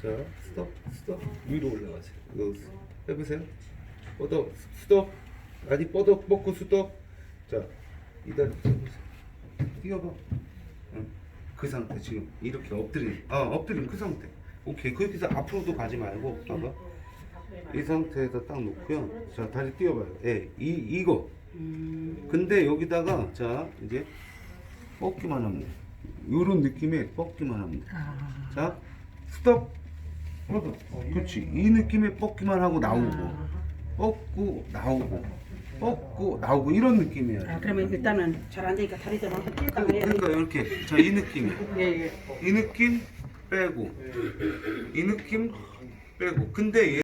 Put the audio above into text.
자, 스톱, 스톱. 위로 올라가세요. 이거 해보세요. 뻗어, 스톱. 아니, 뻗어, 뻗고 스톱. 자, 펴보세요. 뛰어봐. 응. 그 상태, 지금. 이렇게 엎드린. 아, 엎드린 그 상태. 오케이. 거기서 앞으로도 가지 말고, 봐봐. 이 상태에서 딱 놓고요. 자, 다리 뛰어봐요. 예, 이, 이거. 음. 근데 여기다가, 자, 이제 뻗기만 하면 돼. 요런 느낌에 뻗기만 하면 돼. 아. 자, 스톱. 뻗어. 그렇지. 이 느낌에 뻗기만 하고 나오고, 뻗고 나오고, 뻗고 나오고 이런 느낌이야. 아, 그러면 일단은 잘 안 되니까 다리 좀 한번 뛸까 그래야 그러니까 이렇게, 자, 이 느낌이야. 예, 예. 이 느낌 빼고, 이 느낌 빼고. 근데 얘